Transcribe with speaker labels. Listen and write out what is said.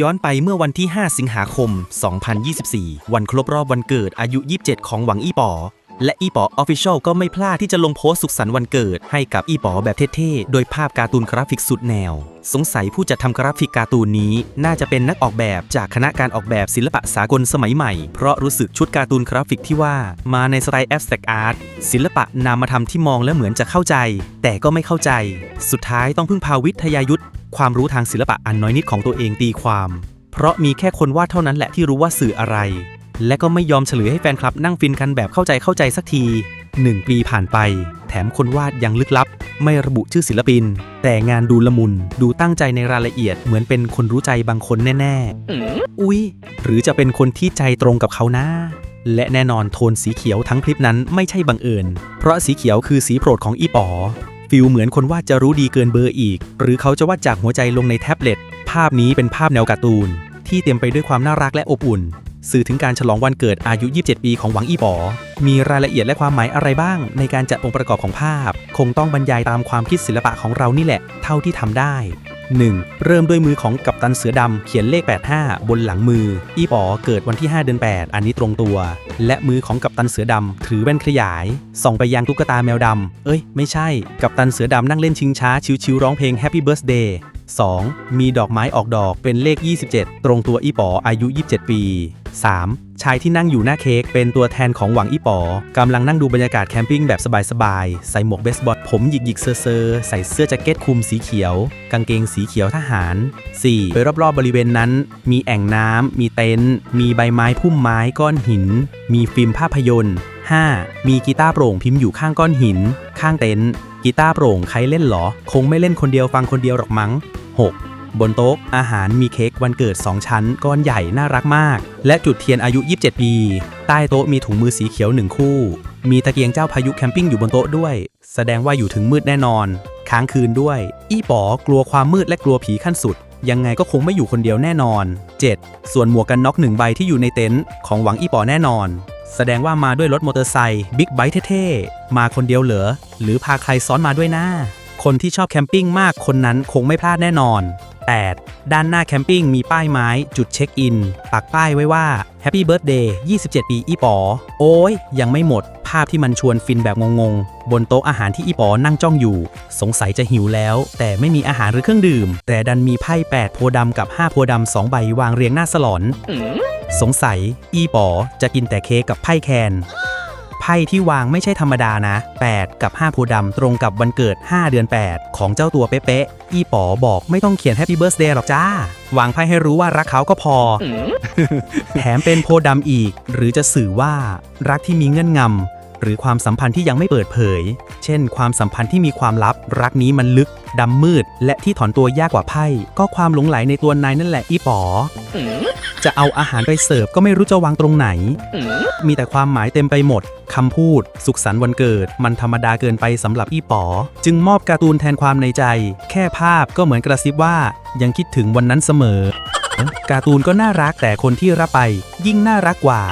Speaker 1: ย้อนไปเมื่อวันที่ 5 สิงหาคม 2024 วันครบรอบวันเกิดอายุ 27 ของหวังอี้ปอ และอีปอออฟฟิเชียลก็ไม่พลาดที่จะลงโพสต์สุขสันต์วันเกิด ให้กับอี้ปอแบบเท่ๆ โดยภาพการ์ตูนกราฟิกสุดแนว สงสัยผู้จัดทำกราฟิกการ์ตูนนี้ น่าจะเป็นนักออกแบบจากคณะการออกแบบศิลปะสากลสมัยใหม่ เพราะรู้สึกชุดการ์ตูนกราฟิกที่ว่า มาในสไตล์แอสแตกอาร์ตศิลปะนามธรรมที่มองแล้วเหมือนจะเข้าใจ แต่ก็ไม่เข้าใจ สุดท้ายต้องพึ่งพาวิทยายุทธความรู้ทางศิลปะอันน้อยนิดของตัวเองตีความ เพราะมีแค่คนวาดเท่านั้นแหละที่รู้ว่าสื่ออะไร และก็ไม่ยอมเฉลยให้แฟนคลับนั่งฟินกันแบบเข้าใจเข้าใจสักทีหนึ่งปีผ่านไป แถมคนวาดยังลึกลับ ไม่ระบุชื่อศิลปิน แต่งานดูละมุนดูตั้งใจในรายละเอียดเหมือนเป็นคนรู้ใจบางคนแน่ ๆ อุ๊ย หรือจะเป็นคนที่ใจตรงกับเขานะและแน่นอนโทนสีเขียวทั้งคลิปนั้นไม่ใช่บังเอิญ เพราะสีเขียวคือสีโปรดของอีป๋อ ฟิลเหมือนคนวาดจะรู้ดีเกินเบอร์อีก หรือเขาจะวาดจากหัวใจลงในแท็บเล็ต ภาพนี้เป็นภาพแนวการ์ตูน ที่เต็มไปด้วยความน่ารักและอบอุ่น สื่อถึงการฉลองวันเกิดอายุ 27 ปีของหวังอีป๋อ มีรายละเอียดและความหมายอะไรบ้าง ในการจัดองค์ประกอบของภาพ คงต้องบรรยายตามความคิดศิลปะของเรานี่แหละ เท่าที่ทำได้ 1. เริ่มด้วยมือของกัปตันเสือดำเขียนเลข 85 บนหลังมือ อีป๋อเกิดวันที่ 5 เดือน 8 อันนี้ตรงตัว และมือของกัปตันเสือดำถือแว่นขยาย ส่องไปยังตุ๊กตาแมวดำเอ้ย ไม่ใช่ กัปตันเสือดำนั่งเล่นชิงช้าชิวๆร้องเพลง Happy Birthday 2. มีดอกไม้ออกดอกเป็นเลข 27 ตรงตัวอีป๋ออายุ 27 ปี 3. ชายที่นั่งอยู่หน้าเค้กเป็นตัวแทนของหวังอีป๋อกำลังนั่งดูบรรยากาศแคมปิ้งแบบสบายๆ ใส่หมวกเบสบอลผมหยิกๆเซอร์ๆใส่เสื้อแจ็คเก็ตคลุมสีเขียว กางเกงสีเขียวทหาร 4. โดยรอบๆบริเวณนั้น มีแอ่งน้ำมีเต็นท์มีใบไม้พุ่มไม้ก้อนหิน มีฟิล์มภาพยนตร์ 5. มีกีตาร์โปร่งพิมพ์อยู่ข้างก้อนหิน ข้างเต็นท์กีตาร์โปร่งใครเล่นหรอ คงไม่เล่นคนเดียวฟังคนเดียวหรอกมั้ง 6. บนโต๊ะ อาหารมีเค้กวันเกิด 2 ชั้น ก้อนใหญ่น่ารักมาก และจุดเทียนอายุ 27 ปี ใต้โต๊ะมีถุงมือสีเขียวหนึ่งคู่ มีตะเกียงเจ้าพายุแคมปิ้งอยู่บนโต๊ะด้วย แสดงว่าอยู่ถึงมืดแน่นอน ค้างคืนด้วย อี้ป๋อกลัวความมืดและกลัวผีขั้นสุดยังไงก็คงไม่อยู่คนเดียวแน่นอน 7. ส่วนหมวกกันน็อกหนึ่งใบที่อยู่ในเต็นท์ของหวังอี้ป๋อแน่นอน แสดงว่ามาด้วยรถมอเตอร์ไซค์บิ๊กไบค์เท่ๆ มาคนเดียวเหรอ หรือพาใครซ้อนมาด้วยนะคนที่ชอบแคมปิ้งมากคนนั้นคงไม่พลาดแน่นอน 8. ด้านหน้าแคมปิ้งมีป้ายไม้จุดเช็คอิน ปักป้ายไว้ว่า Happy Birthday 27 ปีอีปอ โอ้ย ยังไม่หมด ภาพที่มันชวนฟินแบบงงๆ บนโต๊ะอาหารที่อีปอนั่งจ้องอยู่ สงสัยจะหิวแล้ว แต่ไม่มีอาหารหรือเครื่องดื่ม แต่ดันมีไพ่ 8 โพธิ์ดำกับ 5 โพธิ์ดำ2ใบวางเรียงหน้าสลอน สงสัย อีปอจะกินแต่เค้กกับไพ่แคน ไพ่ที่วางไม่ใช่ธรรมดานะ 8 กับ 5โพธิ์ดำตรงกับวันเกิด 5 เดือน 8 ของเจ้าตัวเป๊ะๆอีป๋อบอกไม่ต้องเขียน Happy Birthday หรอกจ้า วางไพ่ให้รู้ว่ารักเขาก็พอ แถมเป็นโพธิ์ดำอีก หรือจะสื่อว่ารักที่มีเงื่อนงำ หรือความสัมพันธ์ที่ยังไม่เปิดเผย เช่น ความสัมพันธ์ที่มีความลับ รักนี้มันลึก ดำมืด และที่ถอนตัวยากกว่าไพ่ ก็ความหลงไหลในตัวนายนั่นแหละอีป๋อจะเอาอาหารไปเสิร์ฟก็ไม่รู้จะวางตรงไหน มีแต่ความหมายเต็มไปหมด คำพูด สุขสันต์วันเกิด มันธรรมดาเกินไปสำหรับอีป๋อ จึงมอบการ์ตูนแทนความในใจ แค่ภาพก็เหมือนกระซิบว่า ยังคิดถึงวันนั้นเสมอ การ์ตูนก็น่ารักแต่คนที่รับไป ยิ่งน่ารักกว่า